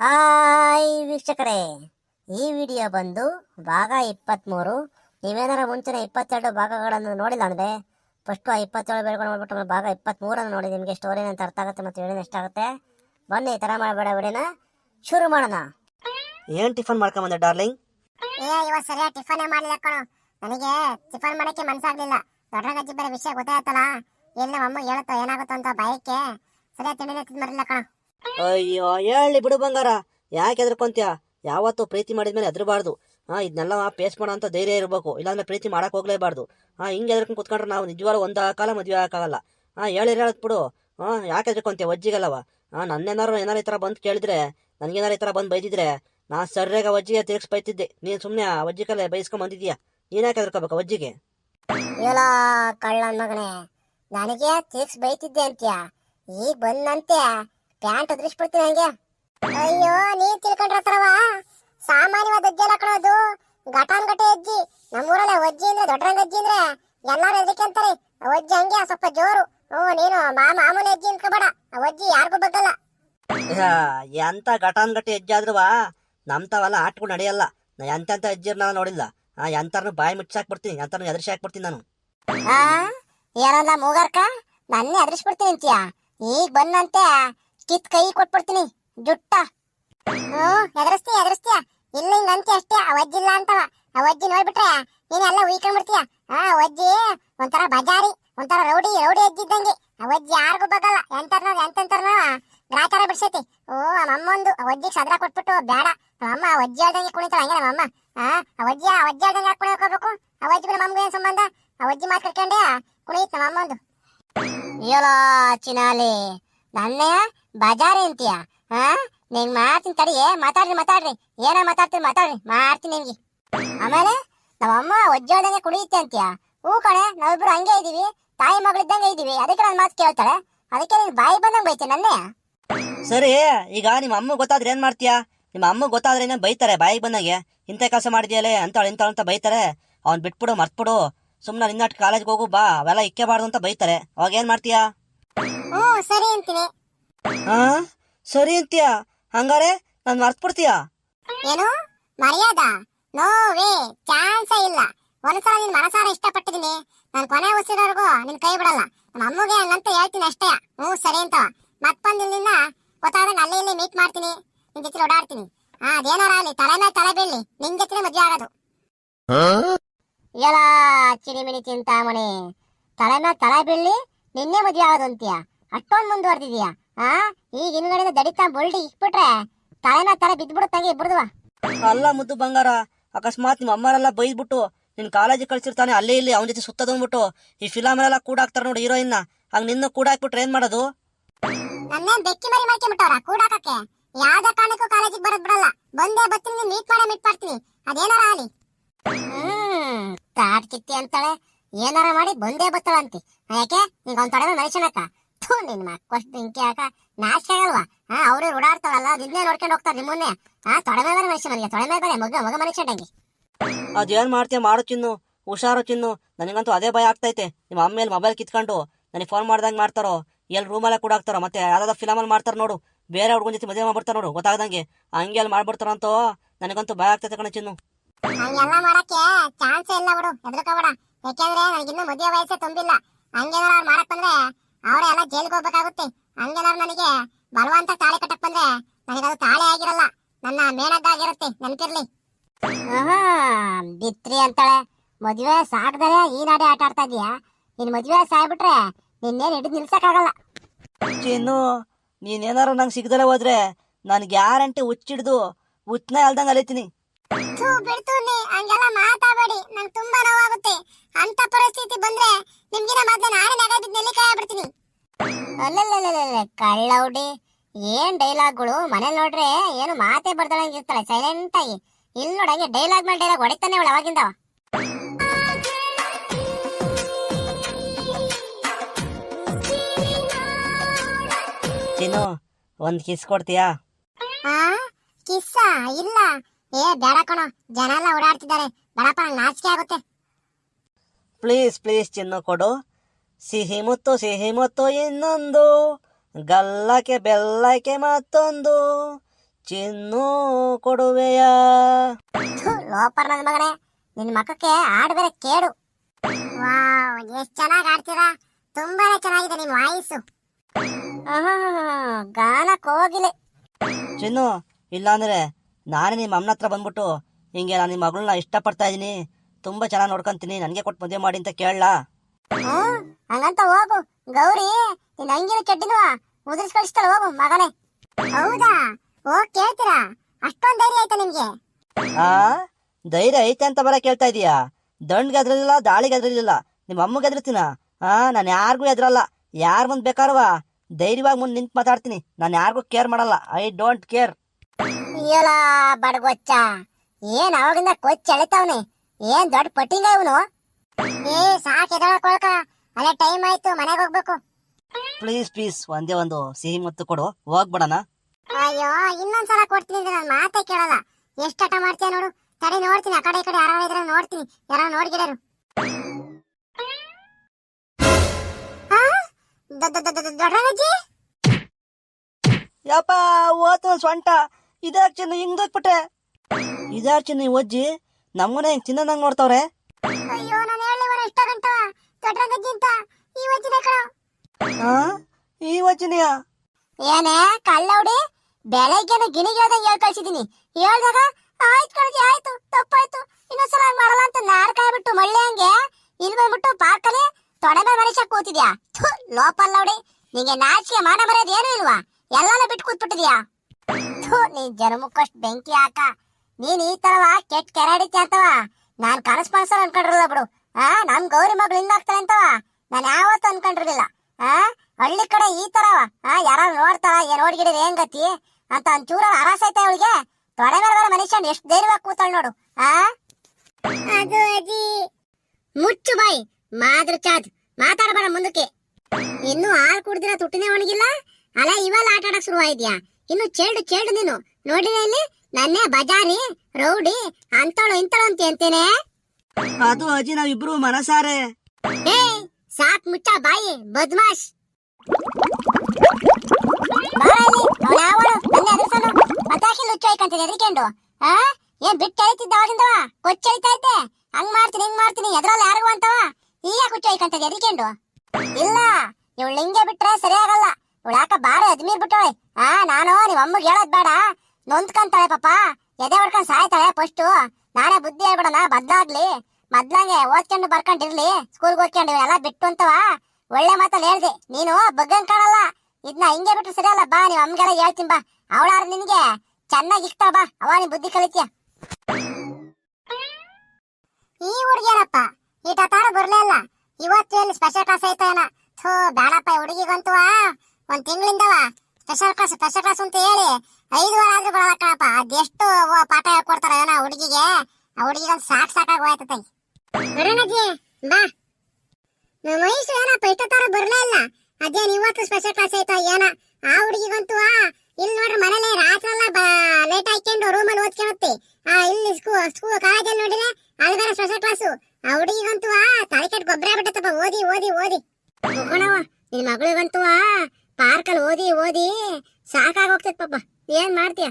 Hi ವೀಕ್ಷಕರೇ. ಈ video ಬಂದು ಭಾಗ ಇಪ್ಪತ್ತ್ಮೂರು ನೀವೇನಾರ ಮುಂಚಿನ ಇಪ್ಪತ್ತೆರಡು ಭಾಗಗಳನ್ನು ನೋಡಿಲ್ಲ ಅಂದರೆ ಫಸ್ಟು ಆ ಇಪ್ಪತ್ತೇಳು ಬೆಳಗ್ಗೆ ನೋಡ್ಬಿಟ್ಟು ಭಾಗ ಇಪ್ಪತ್ತ್ಮೂರನ್ನು ನೋಡಿ ನಿಮಗೆ ಸ್ಟೋರಿ ಅಂತ ಅರ್ಥ ಆಗುತ್ತೆ ಮತ್ತು ಹೇಳಿನ ಎಷ್ಟಾಗುತ್ತೆ ಬನ್ನಿ ಈ ಥರ ಮಾಡಬೇಡ ವಿಡಿಯೋನ. ಶುರು ಮಾಡೋಣ. ಏನು ಟಿಫನ್ ಮಾಡ್ಕೊಂಬಂದೆ ಡಾರ್ಲಿಂಗ್? ಏ ಇವತ್ತು ಸರಿಯಾಗಿ ಟಿಫನ್ ಮಾಡಿಲ್ಲ ಕಣೋ. ನನಗೆ ಟಿಫನ್ ಮಾಡಕ್ಕೆ ಮನಸ್ಸಾಗಲಿಲ್ಲ ದೊಡ್ಡ ಗಜ್ಜಿ ಬೇರೆ ವಿಷಯ ಗೊತ್ತಾಯ್ತಲ್ಲ ಎಲ್ಲಿ ನಮ್ಮ ಅಮ್ಮ ಹೇಳುತ್ತೋ ಏನಾಗುತ್ತೋ ಅಂತ ಭಯಕ್ಕೆ ಸರಿಯಾಗಿ ತಿಂಡಿನೇ ತಿಂದು ಬರಲಿಲ್ಲ ಕಣೋ. ಅಯ್ಯೋ, ಹೇಳಿ ಬಿಡು ಬಂಗಾರ. ಯಾಕೆ ಎದ್ರಕೊಂತ್ಯ ಯಾವತ್ತೂ ಪ್ರೀತಿ ಮಾಡಿದ್ಮೇಲೆ ಎದ್ರಬಾರ್ದು ಹಾ ಇದನ್ನೆಲ್ಲ ಪೇಸ್ ಮಾಡೋ ಅಂತ ಧೈರ್ಯ ಇರಬೇಕು. ಇಲ್ಲಾಂದ್ರೆ ಪ್ರೀತಿ ಮಾಡಕ್ ಹೋಗ್ಲೇಬಾರ್ದು. ಹಾ, ಹಿಂಗೆ ಎದ್ರಕೊಂಡು ಕುತ್ಕೊಂಡ್ರೆ ನಾವು ನಿಜವಾಗ್ಲೂ ಒಂದ ಕಾಲ ಮದ್ವೆ ಆಗಕ್ಕಾಗಲ್ಲ. ಹಾ, ಹೇಳಿ ಹೇಳತ್ ಬಿಡು. ಹಾ, ಯಾಕೆ ಎದ್ರಕೊಂತ್ಯ ಒಜ್ಜಿಗಲ್ಲವ ಹಾ ನನ್ನೇನಾರು ಏನಾರು ಈ ಥರ ಬಂದು ಕೇಳಿದ್ರೆ, ನನ್ಗೇನಾರ ಈ ಥರ ಬಂದು ಬೈದಿದ್ರೆ, ನಾ ಸರ್ಯಾಗ ಒಜ್ಜಿಗೆ ತಿರ್ಗಿಸ್ ಬೈತಿದ್ದೆ. ನೀನು ಸುಮ್ಮನೆ ಆ ಬೈಸ್ಕೊಂಡ್ ಬಂದಿದ್ಯಾ ನೀನ್ ಯಾಕೆ ಎದ್ರಕೋಬೇಕು ಒಜ್ಜಿಗೆ ಕಳ್ಳನ್ ಮಗನೇ, ನನಗೆ ತಿರ್ಗ್ಸ್ ಬೈತಿದ್ದೆ ಅಂತ್ಯ? ಈಗ ಬಂದಂತೆ ಪ್ಯಾಂಟ್ ಬಿಡ್ತೀನಿ ಹಂಗೆ. ಅಯ್ಯೋ ನೀ ತಿಳ್ಕೊಂಡ್ರತ್ರವ ಸಾಮಾನ್ಯವಾದ ಅಜ್ಜಿ ಅಲ್ಲ ಕಣೋದು ಘಟಾನ್ ಘಟೆ ಅಜ್ಜಿ. ನಮ್ಮೂರಲ್ಲ ಅಜ್ಜಿ ಅಂದ್ರೆ ದೊಡ್ಡರಂಗ ಅಜ್ಜಿ ಅಂದ್ರೆ ಎಲ್ಲಾರು ಎದಕ್ಕೆ ಅಂತಾರೆ? ಅಜ್ಜಿ ಹಂಗೆ ಸ್ವಲ್ಪ ಜೋರು. ಓ ನೀನು ಮಾ ಮಾಮೂಲಿ ಅಜ್ಜಿ ಅನ್ಕೋಬೇಡ. ಅಜ್ಜಿ ಯಾರಿಗೂ ಬಗ್ಗಲ್ಲ. ಎಂತ ಘಟಾನ್ ಗಟ್ಟಿ ಅಜ್ಜಿ ಆದ್ರುವ? ನಮ್ ತಾವೆಲ್ಲ ಆಟ್ಕೊಂಡು ನಡೆಯಲ್ಲ. ನಾ ಅಜ್ಜಿ ನಾವು ನೋಡಿಲ್ಲ. ಆ ಎಂತಾರನು ಬಾಯಿ ಮುಚ್ಚಾಕ್ಬಿಡ್ತೀನಿ ಎಂತಾರನು ಎದುರಿಸಿ ಹಾಕ್ಬಿಡ್ತೀನಿ ನಾನು. ಆ ಏನಲ್ಲ ಮೂಗರ್ಕ? ನನ್ನೇ ಎದುರಿಸ್ಬಿಡ್ತೀನಿ ಅಂತೀಯ? ಈಗ ಬಂದಂತೆ ಕಿತ್ ಕೈ ಕೊಟ್ಬಿಡ್ತೀನಿ. ಜುಟ್ಟ. ಹ್ಮ್ ಎದುರಿಸ್ತೀಯ ಎದುರಿಸ್ತೀಯ ಇಲ್ಲ ಹಿಂಗ ಅಂತೀಯ ಅಷ್ಟೇ ಇಲ್ಲ ಅಂತವ. ಆ ನೋಡ್ಬಿಟ್ರೆ ನೀನ್ ನೀನೆಲ್ಲ ಉಯ್ಕೊಂಡ್ಬಿಡ್ತೀಯ ಆ ಅವಜ್ಜಿ ಒಂಥರ ಬಜಾರಿ, ಒಂಥರ ರೌಡಿ ರೌಡಿ ಅಜ್ಜಿ ಇದ್ದಂಗೆ ಆ ಅಜ್ಜಿ ಯಾರಿಗೂ ಬಗಲ್ಲ. ಎಂತರ್ನ ಎಂತಂತರ್ನ ಗ್ರಾಚಾರ ಬಿಡ್ಸೈತಿ. ಓ ಅಮ್ಮಂದು ಆ ಅಜ್ಜಿಗೆ ಸದ್ರ ಕೊಟ್ಬಿಟ್ಟು ಬೇಡ. ಅಮ್ಮ ಆ ಅಜ್ಜಿ ಹೇಳ್ದಂಗೆ ಕುಣಿತಾಳ, ಹಂಗೆ ನಮ್ಮ ಅಮ್ಮ. ಆ ಅವಜ್ಜಿ ಅಜ್ಜಿ ಹೇಳ್ದಂಗೆ ಯಾಕೆ ಕುಣಿಯೋಕೋಬೇಕು ಆ ಅಜ್ಜಿಗೂ ಏನು ಸಂಬಂಧ? ಆ ಅಜ್ಜಿ ಮಾತು ಕಟ್ಕೊಂಡೆ ಕುಣಿಯುತ್ತೆ ನಮ್ಮ ಅಮ್ಮಂದು. ಏಲೋ ಚಿನಾಲಿ. ನನ್ನೇ ಬಜಾರಿ ಅಂತೀಯ ಹಾ? ನಿಂಗ್ ಮಾಡ್ತೀನಿ ತಡಿ. ಮಾತಾಡ್ರಿ ಮಾತಾಡ್ರಿ. ಏನ ಮಾತಾಡ್ತೀನಿ ಮಾತಾಡ್ರಿ. ಮಾಡ್ತೀನಿ ನಿಮ್ಗೆ. ಆಮೇಲೆ ನಮ್ಮಮ್ಮ ಒಜ್ಜೋದಂಗೆ ಕುಡಿಯುತ್ತೆ ಅಂತೀಯ? ಹೂ ಕಣೆ ನಾವಿಬ್ರು ಹಂಗೆ ಇದೀವಿ. ತಾಯಿ ಮಗಳಿದ್ದಂಗೆ ಇದೀವಿ. ಅದಕ್ಕೆ ನನ್ನ ಮಾತು ಕೇಳ್ತಾಳೆ. ಅದಕ್ಕೆ ನೀನ್ ಬಾಯಿ ಬಂದಂಗೆ ಬೈತೀನಿ ನನ್ನೇ. ಸರಿ ಈಗ ನಿಮ್ಮ ಅಮ್ಮ ಗೊತ್ತಾದ್ರೆ ಏನ್ ಮಾಡ್ತೀಯಾ? ನಿಮ್ಮ ಅಮ್ಮ ಗೊತ್ತಾದ್ರೆ ಏನೇ ಬೈತಾರೆ ಬಾಯಿಗೆ ಬಂದಂಗೆ? ಇಂಥ ಕೆಲಸ ಮಾಡಿದ್ಯಾಲೆ ಅಂತಾಳು ಇಂತ ಅಂತ ಬೈತಾರೆ. ಅವ್ನ್ ಬಿಟ್ಬಿಡು ಮರ್ತ್ಬಿಡು. ಸುಮ್ಮನೆ ನಿನ್ನಟ್ ಕಾಲೇಜ್ಗೆ ಹೋಗು ಬಾ. ಅವೆಲ್ಲ ಇಕ್ಕೇಬಾರ್ದು ಅಂತ ಬೈತಾರೆ. ಅವಾಗ ಏನ್ ಮಾಡ್ತೀಯಾ? ಹ್ಞೂ ಸರಿ ಅಂತೀನಿ. ಹಾ ಸರಿ ಅಂತೀಯ ಹಂಗಾರೆ ನಾನು ಮರ್ತ್ಬಿಡ್ತೀಯಾ? ಏನು? ಮರ್ಯಾದ? ನೋವೇ ಚಾನ್ಸ್ ಇಲ್ಲ. ಒಂದ್ಸಲ ನಿನ್ ಮನಸಾರ ಇಷ್ಟಪಟ್ಟಿದೀನಿ ನಾನು ಕೊನೆ ಉಸಿರೋರ್ಗು ನಿನ್ ಕೈ ಬಿಡಲ್ಲ. ನಮ್ಮ ಅಮ್ಮಗೆ ಹಂಗಂತ ಹೇಳ್ತೀನಿ ಅಷ್ಟೇ. ಹ್ಞೂ, ಸರಿ ಅಂತ. ಮತ್ ಇಲ್ಲಿಂದ ಗೊತ್ತಾದ್ರೆ ಅಲ್ಲಿ ಇಲ್ಲಿ ಮೀಟ್ ಮಾಡ್ತೀನಿ. ನಿನ್ ಜೊತೆ ಓಡಾಡ್ತೀನಿ. ಹಾ ಅದೇನಾರ ಅಲ್ಲಿ ತಲೆ ಮೇಲೆ ತಲೆ ಬೀಳಿ ನಿನ್ ಜೊತೆ ಮದ್ವೆ ಆಗೋದು. ಎಲ್ಲ ಚಿಡಿಮಿಡಿ ಚಿಂತಾಮಣಿ. ತಲೆ ಮೇಲೆ ತಲೆ ಬೀಳಿ ನಿನ್ನೆ ಮದ್ವೆ ಆಗೋದು ಅಂತೀಯ? ಅಷ್ಟೊಂದು ಮುಂದುವರೆದಿದ್ಯಾ? ಹಾ ಈಗ ಹಿಂದ್ಗಡೆ ದಡಿತಾ ಬೊಲ್ಡಿ ಇಕ್ಬಿಟ್ರೆ ತಲೆನ ತಲೆ ಬಿದ್ದ್ಬಿಡುತ್ತಂಗೆ ಇಬ್ರದುವ ಅಲ್ಲ ಮುದ್ದು ಬಂಗಾರ ಅಕಸ್ಮಾತ್ ನಿಮ್ಮ ಅಮ್ಮರೆಲ್ಲ ಬೈದ್ಬಿಟ್ಟು ನಿನ್ ಕಾಲೇಜ್ ಕಳ್ಸಿರ್ತಾನೆ ಅಲ್ಲೇ ಇಲ್ಲಿ ಅವನ ಜೊತೆ ಸುತ್ತದಂದ್ಬಿಟ್ಟು ಈ ಫಿಲಮೆಲ್ಲ ಕೂಡ ಹಾಕ್ತಾರ ನೋಡಿ ಹೀರೋಯಿನ್ ಹಂಗ ನಿನ್ನ ಕೂಡ ಹಾಕ್ಬಿಟ್ರೆ ಏನ್ ಮಾಡೋದು? ನನ್ನೇನ್ ಬೆಕ್ಕಿ ಮರಿ ಮಾಡ್ಕೊಂಬಿಟ್ಟವ್ರ ಕೂಡಾಕಕ್ಕೆ ಯಾವ್ದೇ ಕಾರಣಕ್ಕೂ ಕಾಲೇಜಿಗೆ ಬರೋದ್ ಬಿಡಲ್ಲ. ಬಂದೇ ಬರ್ತೀನಿ ಮೀಟ್ ಮಾಡೇ ಮೀಟ್ ಮಾಡ್ತೀನಿ. ಅದೇನಾರ ಆಲಿ ಹ್ಮ್ ತಾಟ್ ಕಿತ್ತಿ ಅಂತಾಳೆ. ಏನಾರ ಮಾಡಿ ಬಂದೇ ಬತ್ತಾಳ ಅಂತಿ ಯಾಕೆ? ಈಗ ಅವ್ನ ತಡೆ ಮನುಷ್ಯನಕ್ಕ ಥೂ ನಿನ್ ಮಕ್ಕಷ್ಟು ಬೆಂಕಿ ಹಾಕ. ನಾಶ ಆಗಲ್ವಾ? ಹಾ ಅವ್ರು ಓಡಾಡ್ತಾವಲ್ಲ ನಿನ್ನೆ ನೋಡ್ಕೊಂಡು ಹೋಗ್ತಾರೆ ನಿಮ್ಮನ್ನೇ. ಹಾ ತೊಡೆ ಮೇಲೆ ಬೇರೆ ಮನುಷ್ಯ ಮನೆಗೆ ತೊಡೆ ಮೇಲೆ ಬೇರೆ ಮಗ ಮಗ ಮನುಷ್ಯಂಗೆ ಅದೇನ್ ಮಾಡ್ತೀಯ ಮಾಡು ಚಿನ್ನು. ಹುಷಾರು ಚಿನ್ನು. ನನಗಂತೂ ಅದೇ ಭಯ ಆಗ್ತೈತೆ. ನಿಮ್ಮ ಅಮ್ಮೇಲೆ ಮೊಬೈಲ್ ಕಿತ್ಕೊಂಡು ನನಗೆ ಫೋನ್ ಮಾಡ್ದಂಗೆ ಮಾಡ್ತಾರೋ? ಎಲ್ಲಿ ರೂಮಲ್ಲೇ ಕೂಡ ಹಾಕ್ತಾರೋ ಮತ್ತೆ ಯಾವ್ದಾದ್ರು ಫಿಲಮಲ್ಲಿ ಮಾಡ್ತಾರ ನೋಡು. ಬೇರೆ ಹುಡುಗನ ಜೊತೆ ಮದುವೆ ಮಾಡ್ಬಿಡ್ತಾರ ನೋಡು ಗೊತ್ತಾಗ್ದಂಗೆ. ಹಂಗೆ ಅಲ್ಲಿ ಮಾಡ್ಬಿಡ್ತಾರಂತೋ? ನನಗಂತೂ ಭಯ ಆಗ್ತೈತೆ ಕಣ ಚಿನ್ನು. ಹಂಗೆಲ್ಲ ಮಾಡಕ್ಕೆ ಚಾನ್ಸ್ ಇಲ್ಲ ಬಿಡು ಹೆದರ್ಕೋಬೇಡ ಯಾಕೆಂದ್ರೆ ನನಗಿನ್ನೂ ಮದುವೆ ವಯಸ್ಸೇ ತುಂಬಿಲ್ಲ. ಹಂಗೇನಾರ ಅವ್ರು ಮಾಡಕ್ ಬಂದ್ರೆ ಅವರೇ ಎಲ್ಲ ಜೈಲಿಗೆ ಹೋಗ್ಬೇಕಾಗುತ್ತೆ. ಹಂಗೇನಾರ ನನಗೆ ಬಲವಂತ ತಾಳೆ ಕಟ್ಟಕ್ ಬಂದ್ರೆ ನನಗದು ತಾಳೆ ಆಗಿರಲ್ಲ. ನನ್ನ ಮೇಣದ್ದಾಗಿರುತ್ತೆ ನೆನಪಿರ್ಲಿ. ಬಿತ್ರಿ ಅಂತಾಳೆ. ಮದುವೆ ಸಾಕದರೆ ಈ ನಾಡೆ ಆಟ ಆಡ್ತಾ ಇದೀಯಾ? ನಿನ್ ಮದುವೆ ಸಾಯ್ಬಿಟ್ರೆ ನಿನ್ನೇನು ಹಿಡಿದು ನಿಲ್ಸಕ್ಕಾಗಲ್ಲ. ಚಿನ್ನು ನೀನೇನಾರು ನಂಗೆ ಸಿಗದಲ್ಲೇ ಹೋದ್ರೆ ನಾನು ಗ್ಯಾರಂಟಿ ಹುಚ್ಚಿಡ್ದು ಹುಚ್ಚನ ಅಲ್ದಂಗೆ ಅಲಿತೀನಿ. ಬಿಡ್ತು ನೀ. ಹಂಗೆಲ್ಲ ಮಾತಾಡಬೇಡಿ. ನಂಗೆ ತುಂಬಾ ನೋವಾಗುತ್ತೆ. ಅಂತ ಅಲ್ಲಲ್ಲಲ್ಲಲ್ಲ ಕಳ್ಳೌಡಿ ಏನ್ ಡೈಲಾಗ್ಗಳು? ಮನೇಲಿ ನೋಡ್ರೆ ಏನು ಮಾತೇ ಬರ್ದಳಂಗೆ ಇರ್ತಾಳೆ ಸೈಲೆಂಟ್ ಆಗಿ. ಇಲ್ಲಿ ನೋಡಂಗೆ ಡೈಲಾಗ್ ಮೇಲೆ ಡೈಲಾಗ್ ಹೊಡಿತಾನೆ ಅವಳು ಅವಾಗಿಂದ. ಚಿನ್ನು ಒಂದು ಕಿಸ್ ಕೊಡ್ತೀಯಾ? ಆ ಕಿಸ್ಸ? ಇಲ್ಲ. ಏ ಬೇಡ ಕಣೋ. ಜನ ಎಲ್ಲ ಓಡಾಡ್ತಿದ್ದಾರೆ. ಬೇಡಪ್ಪ ನಾಚಿಕೆ ಆಗುತ್ತೆ. ಪ್ಲೀಸ್ ಪ್ಲೀಸ್ ಚಿನ್ನು ಕೊಡು. ಸಿಹಿ ಮುತ್ತು ಸಿಹಿ ಮುತ್ತು ಇನ್ನೊಂದು. ಗಲ್ಲಕ್ಕೆ ಬೆಲ್ಲಕ್ಕೆ ಮತ್ತೊಂದು. ಚಿನ್ನು ಕೊಡುವೆಯ. ಲೋಪರ್ ಮಗನೇ ನಿನ್ ಮಕ್ಕಕ್ಕೆ ಹಾಡು ಬೇರೆ ಕೇಡು. ವಾವ್ ಎಷ್ಟ್ ಚೆನ್ನಾಗಿ ಆಡ್ತೀರಾ ತುಂಬಾ ಚೆನ್ನಾಗಿದೆ ನಿಮ್ ವಾಯ್ಸು. ಗಾನ ಕೋಗಿಲೆ. ಚಿನ್ನು ಇಲ್ಲಾಂದ್ರೆ ನಾನೇ ನಿಮ್ಮ ಅಮ್ಮನ ಹತ್ರ ಬಂದ್ಬಿಟ್ಟು ಹಿಂಗೆ ನಾನು ನಿಮ್ಮ ಮಗಳನ್ನ ಇಷ್ಟಪಡ್ತಾ ಇದ್ದೀನಿ. ತುಂಬ ಚೆನ್ನಾಗಿ ನೋಡ್ಕೊಂತೀನಿ. ನನಗೆ ಕೊಟ್ಟು ಮದುವೆ ಮಾಡಿ ಅಂತ ಕೇಳಲಾ? ಹಂಗಂತ ಹೋಗು ಗೌರಿ ನಿನ್ ಅಂಗಿನ ಚಡ್ಡಿನೂ ಉದುರಿಸ್ ಕಳಿಸ್ತಾಳ ಹೋಗು ಮಗನೇ ಹೌದಾ ಹೋಗ್ ಕೇಳ್ತೀರಾ ಅಷ್ಟೊಂದ್ ಧೈರ್ಯ ಆಯ್ತಾ ನಿಮ್ಗೆ ಆ ಧೈರ್ಯ ಐತೆ ಅಂತ ಬರ ಕೇಳ್ತಾ ಇದೀಯಾ ದಂಡ್ಗೆ ಎದ್ರಲಿಲ್ಲ ದಾಳಿಗೆ ಎದ್ರಲಿಲ್ಲ ನಿಮ್ಮ ಅಮ್ಮಗೆ ಎದ್ರತೀನ ಆ ನಾನು ಯಾರಿಗೂ ಎದ್ರಲ್ಲ ಯಾರು ಮುಂದೆ ಬೇಕಾರವ ಧೈರ್ಯವಾಗಿ ಮುಂದೆ ನಿಂತು ಮಾತಾಡ್ತೀನಿ ನಾನು ಯಾರಿಗೂ ಕೇರ್ ಮಾಡಲ್ಲ ಐ ಡೋಂಟ್ ಕೇರ್ ಅಯ್ಯಲ ಬಡಗೊಚ್ಚ ಏನ್ ಅವಾಗಿಂದ ಕೊಚ್ಚ ಎಳಿತಾವ್ನೆ ಏನ್ ದೊಡ್ಡ ಪಟ್ಟಿಂಗ ಇವನು ಏ ಸಾಕ್ ಎದೊಳಕೊಳಕ ಅಲ್ಲೇ ಟೈಮ್ ಆಯ್ತು ಮನೆಗೆ ಹೋಗ್ಬೇಕು. ಪ್ಲೀಸ್ ಪ್ಲೀಸ್ ಒಂದೇ ಒಂದು ಸಿಹಿ ಮುತ್ತು ಕೊಡು. ಹೋಗ್ಬಿಡಣ ಅಯ್ಯೋ ಇನ್ನೊಂದ್ಸಲ ಕೊಡ್ತೀನಿ ಅಂದ್ರೆ ನಾನು ಮಾತೇ ಕೇಳಲ್ಲ. ಎಷ್ಟು ಹಠ ಮಾಡ್ತೀಯ ನೋಡು. ತಡಿ ನೋಡ್ತೀನಿ. ಆ ಕಡೆ ಈ ಕಡೆ ಯಾರೋ ಇದ್ರೆ ನೋಡ್ತೀನಿ. ಯಾರೋ ನೋಡ್ಗಿಡರು. ದೊಡ್ಡಜ್ಜಿ ಯಪ್ಪ ಓತು ಸೊಂಟ. ಇದಾಕ್ ಚಿನ್ನ ಹಿಂಗ್ದಕ್ಬಿಟ್ಟೆ ಇದಾರ್ ಚಿನ್ನ ಒಜ್ಜಿ ನಮ್ಮನೆ ಹಿಂಗ್ ಚಿನ್ನದಂಗ್ ನೋಡ್ತಾವ್ರೆ. ಅಯ್ಯೋ ನಾನು ಹೇಳಿವನ ಇಷ್ಟ ಅಂತ ಈ ವಚನ ಕಣ ಆ? ಈ ವಚನೆಯ? ಏನೇ ಕಳ್ಳೌಡಿ ಬೆಳಗ್ಗೆನ ಗಿಣಿಗೆ ಹೇಳ್ದಂಗೆ ಹೇಳ್ ಕಳ್ಸಿದೀನಿ. ಹೇಳ್ದಾಗ ಆಯ್ತು ಕಣಜಿ ಆಯ್ತು ತಪ್ಪಾಯ್ತು. ಇನ್ನೊಂದ್ಸಲ ಹಂಗ್ ಮಾಡಲ್ಲ ಅಂತ ನಾರ್ಕಾಯ್ಬಿಟ್ಟು ಮಳ್ಳಿ ಹಂಗೆ. ಇಲ್ಲಿ ಬಂದ್ಬಿಟ್ಟು ಪಾರ್ಕಲ್ಲಿ ತೊಡೆ ಮೇಲೆ ಮನುಷ್ಯ ಕೂತಿದ್ಯಾ? ಲೋಪಲ್ ನೋಡಿ ನಿಂಗೆ ನಾಚಿಕೆ ಮಾನ ಬರೋದು ಏನೂ ಇಲ್ವಾ? ಎಲ್ಲಾನು ಬಿಟ್ಟು ಕೂತ್ಬಿಟ್ಟಿದ್ಯಾ? ನೀನ್ ಜನ್ಮಕ್ಕಷ್ಟು ಬೆಂಕಿ ಹಾಕ. ನೀನ್ ಈ ತರವ ಕೆಟ್ಟ ಕೆರಾಡಿತ್ಯ ಅಂತವ. ನಾನ್ ಕನಸ್ಪಾನ್ಸರ್ ಅನ್ಕೊಂಡಿರಲ್ಲ ಬಿಡು. ಆ ನಮ್ ಗೌರಿ ಮಗಳು ಹಿಂಗಾಗ್ತಾಳೆ ಅಂತವ? ನಾನ್ ಯಾವತ್ತು ಅನ್ಕೊಂಡಿರ್ಲಿಲ್ಲ. ಆ ಹಳ್ಳಿ ಕಡೆ ಈ ತರವ ಆ ಯಾರು ನೋಡ್ತಾರ ಏನ್ ನೋಡ್ಗಿಡಿದ್ರೆ ಏನ್ ಗತಿ ಅಂತ ಒಂಚೂರ ಆರಾಸ ಐತೆ ಅವಳಿಗೆ. ತೊಡೆ ಮೇಲೆ ಬೇರೆ ಮನುಷ್ಯನ್ ಎಷ್ಟು ಧೈರ್ಯವಾಗಿ ಕೂತಾಳ ನೋಡು. ಆ? ಅದು ಅಜ್ಜಿ ಮುಚ್ಚು ಬಾಯಿ. ಮಾದ್ರ ಚಾದ್. ಮಾತಾಡಬೇಡ ಮುಂದಕ್ಕೆ. ಇನ್ನು ಹಾಲು ಕುಡ್ದಿರ ತುಟ್ಟಿನೇ ಒಣಗಿಲ್ಲ. ಅಲ್ಲ ಇವೆಲ್ಲ ಆಟ ಆಡಕ್ ಶುರು ಆಯ್ದ್ಯಾ ಇನ್ನು ಚೇಡು ಚೇಡು ನೀನು. ನೋಡಿದೆ ಇಲ್ಲಿ? ನನ್ನೇ ಬಜಾರಿ ರೌಡಿ ಅಂತಳು ಇಂತಳು ಅಂತ ಅಂತೇನೆ? ಅದು ಅಜ್ಜಿ ನಾವಿಬ್ರು ಮನಸಾರೆ. ಸಾಕ್ ಮುಚ್ಚ ಬಾಯಿ, ಬದ್ಮಾಶ್. ಎದ್ರಿಕೊಂಡು. ಆ? ಏನ್ ಬಿಟ್ಟು ಎಳಿತಿದ್ದ ಅವಾಗಿಂದವ? ಕೊಚ್ಚಳಿತಾ ಐತೆ ಹಂಗ್ ಮಾಡ್ತೀನಿ, ಹಿಂಗ್ ಮಾಡ್ತೀನಿ, ಎದ್ರಲ್ಲಿ ಯಾರಿಗೂ ಅಂತವ? ಈಗ ಕುಚ್ಚೋಯ್ಕಂತದ ಎದ್ರಿಕೊಂಡು. ಇಲ್ಲ, ಇವಳು ಹಿಂಗೆ ಬಿಟ್ರೆ ಸರಿ ಆಗಲ್ಲ ಇವಳು ಯಾಕ ಬಾರ ಅದ್ಮೀರ್ ಬಿಟ್ಟವಳೆ ಆ, ನಾನು ನಿಮ್ಮ ಅಮ್ಮಗೆ ಹೇಳೋದ್ ಬೇಡ. ನೊಂದ್ಕಂತಾಳೆ ಪಾಪ. ಎದೆ ಹೊಡ್ಕೊಂಡ್ ಸಾಯ್ತಾಳೆ ಫಸ್ಟು ನಾನೇ ಬುದ್ಧಿ ಹೇಳ್ಬಿಡಣ? ಬದ್ಲಾಗ್ಲಿ. ಮದ್ಲಂಗೆ ಓದ್ಕೊಂಡು ಬರ್ಕೊಂಡಿರ್ಲಿ. ಸ್ಕೂಲ್ಗೆ ಓದ್ಕೊಂಡು ಎಲ್ಲ ಬಿಟ್ಟು ಅಂತವ. ಒಳ್ಳೆ ಮಾತಲ್ಲಿ ಹೇಳ್ದೆ. ನೀನು ಬಗ್ಗಂಗ್ ಕಾಣಲ್ಲ. ಇದನ್ನ ಹಿಂಗೆ ಬಿಟ್ಟು ಸರಿಯಲ್ಲ ಬಾ, ನೀವು ಅಮ್ಗೆಲ್ಲ ಹೇಳ್ತೀನಿ ಬಾ. ಅವಳಾರ ನಿನ್ಗೆ. ಚೆನ್ನಾಗಿ ಇಷ್ಟ ಬಾ. ಅವ ನೀನ್ ಬುದ್ಧಿ ಕಲಿತೀಯ? ಈ ಹುಡುಗಿಯರಪ್ಪ, ಈ ತಾರ ಬರ್ಲೇ ಇಲ್ಲ. ಇವತ್ತು ಎಲ್ಲಿ ಸ್ಪೆಷಲ್ ಕ್ಲಾಸ್ ಐತೇನ ಥೋ ಬೇಡಪ್ಪ ಹುಡುಗಿಗಂತೂ ಒಂದ್ ತಿಂಗಳಿಂದವ. ಸ್ಪೆಷಲ್ ಕ್ಲಾಸ್ ಸ್ಪೆಷಲ್ ಕ್ಲಾಸ್ ಅಂತ ಹೇಳಿ. ಐದು ವಾರ ಆದ್ರೂ ಬರಲ್ಲ ಕಣಪ್ಪ. ಅದೆಷ್ಟು ವ- ಪಾಠ ಹೇಳ್ಕೊಡ್ತಾರ ಏನೋ ಆ ಹುಡುಗಿಗೆ ಆ ಹುಡುಗಿಗಂತ ಸಾಕ್ ಸಾಕಾಗಿ ಹೋಯ್ತೈ ಬರೋಣಜ್ಜಿ ಬಾ ನಮ್ಮ ಮಹೇಶ್ ಏನಪ್ಪ ಇಷ್ಟೊತ್ತಾರ ಬರ್ಲೇ ಇಲ್ಲ ಅದೇನ್ ಇವತ್ತು ಸ್ಪೆಷಲ್ ಕ್ಲಾಸ್ ಐತ ಏನ ಆ ಹುಡುಗಿಗಂತೂ ಇಲ್ಲಿ ನೋಡ್ರಿ ಮನೇಲಿ ರಾತ್ರಿ ಎಲ್ಲ ಲೇಟ್ ಹಾಕೊಂಡು ರೂಮಲ್ಲಿ ಓದ್ಕೊಳತ್ತೆ ಆ, ಇಲ್ಲಿ ಸ್ಕೂಲ್ ಸ್ಕೂಲ್ ಕಾಲೇಜಲ್ಲಿ ನೋಡಿದ್ರೆ ಅದು ಬೇರೆ ಸ್ಪೆಷಲ್ ಕ್ಲಾಸು ಆ ಹುಡುಗಿಗಂತೂ ತಲೆ ಕೆಟ್ಟ ಗೊಬ್ಬರ ಬಿಟ್ಟತ್ತಪ್ಪ ಓದಿ ಓದಿ ಓದಿ. ಹೋಗೋಣವ ನಿನ್ ಮಗಳಿಗಂತೂ ಪಾರ್ಕಲ್ಲಿ ಓದಿ ಓದಿ. ಸಾಕಾಗೋಗ್ತೈತ್ ಪಾಪ ಏನ್ ಮಾಡ್ತೀಯ?